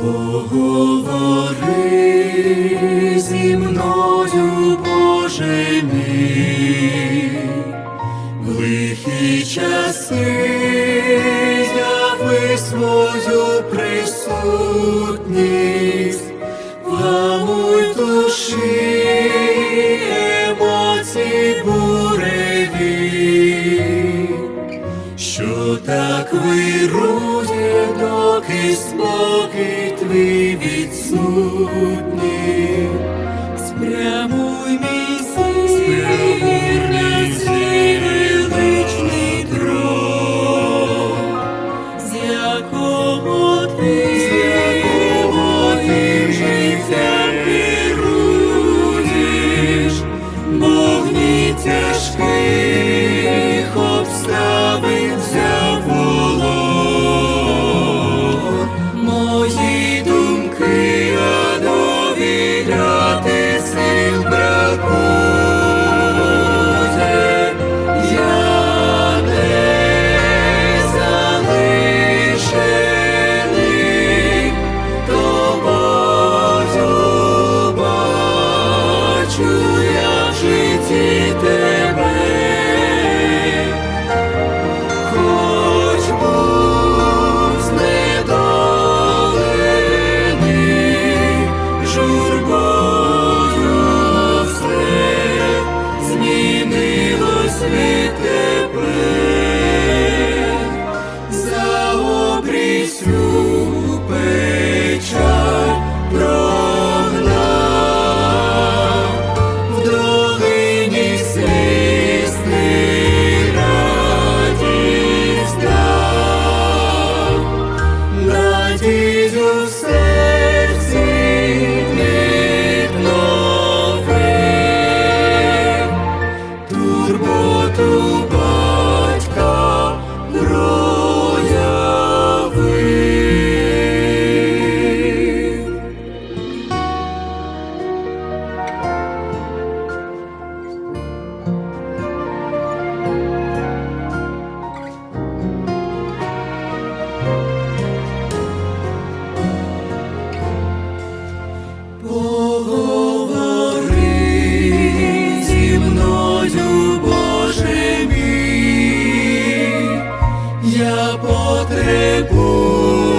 поговори зі мною Боже мій, в лихі часи зяви свою присутність, Плавуй душі емоцій що так вирує поки спокій твій відсутній. Требую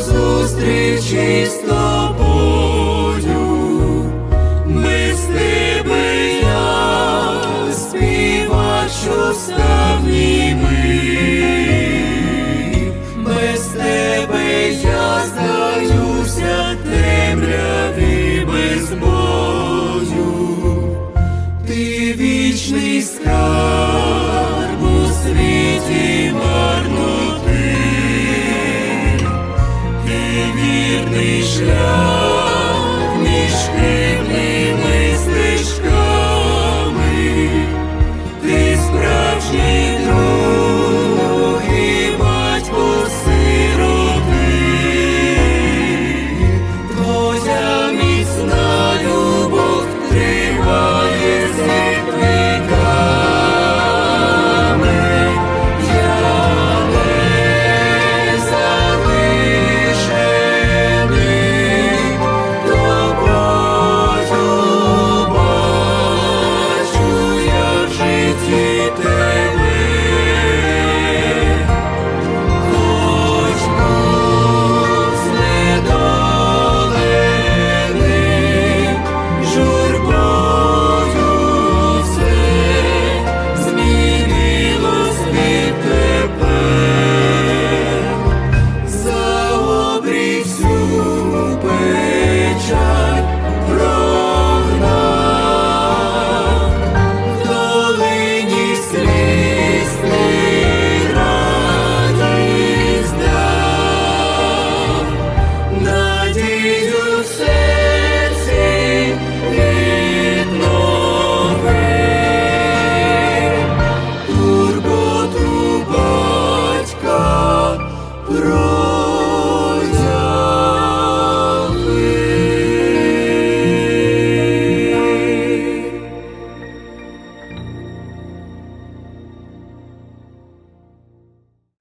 зустрічі з тобою, ми з тебе співачу ставніми. шлях між ними.